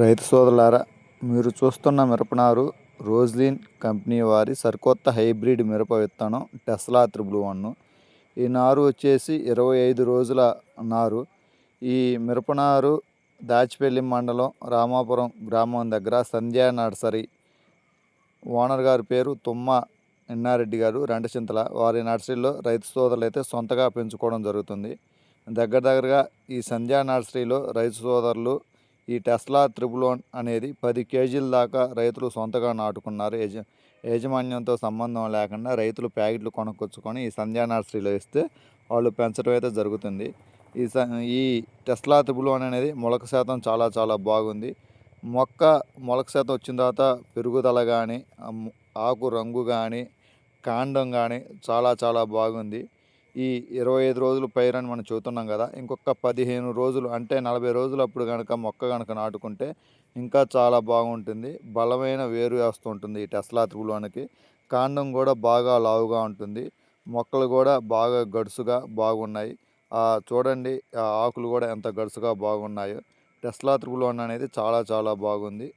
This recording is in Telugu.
రైతు సోదరులారా మీరు చూస్తున్న మిరపనారు రోజ్లిన్ కంపెనీ వారి సరికొత్త హైబ్రిడ్ మిరప విత్తనం టెస్లా త్రిబుల్ వన్ ఈ నారు వచ్చేసి ఇరవై ఐదు రోజుల నారు. ఈ మిరపనారు దాచిపల్లి మండలం రామాపురం గ్రామం దగ్గర సంధ్యా నర్సరీ. ఓనర్ గారి పేరు తుమ్మ ఎన్నారెడ్డి గారు రెంటచింతల. వారి నర్సరీలో రైతు సోదరులు అయితే సొంతగా పెంచుకోవడం జరుగుతుంది. దగ్గర దగ్గరగా ఈ సంధ్యా నర్సరీలో రైతు సోదరులు ఈ టెస్లా త్రిబులోన్ అనేది పది కేజీల దాకా రైతులు సొంతగా నాటుకున్నారు. యజ యాజమాన్యంతో సంబంధం లేకుండా రైతులు ప్యాకెట్లు కొనుక్కొచ్చుకొని ఈ సంధ్యా నర్సరీలో ఇస్తే వాళ్ళు పెంచడం అయితే జరుగుతుంది. ఈ స ఈ టెస్లా త్రిబులోన్ అనేది మొలక శాతం చాలా చాలా బాగుంది. మొక్క మొలక శాతం వచ్చిన తర్వాత పెరుగుదల కానీ ఆకు రంగు కానీ కాండం కానీ చాలా చాలా బాగుంది. ఈ ఇరవై ఐదు రోజులు పైరని మనం చూస్తున్నాం కదా ఇంకొక పదిహేను రోజులు అంటే నలభై రోజులు అప్పుడు కనుక మొక్క కనుక నాటుకుంటే ఇంకా చాలా బాగుంటుంది. బలమైన వేరు వేస్తూ ఉంటుంది ఈ టెస్లా త్రిబులోనికి కాండం కూడా బాగా లావుగా ఉంటుంది. మొక్కలు కూడా బాగా గడుసుగా బాగున్నాయి. చూడండి ఆ ఆకులు కూడా ఎంత గడుసుగా బాగున్నాయో. టెస్లా త్రిబులోన్ అనేది చాలా చాలా బాగుంది.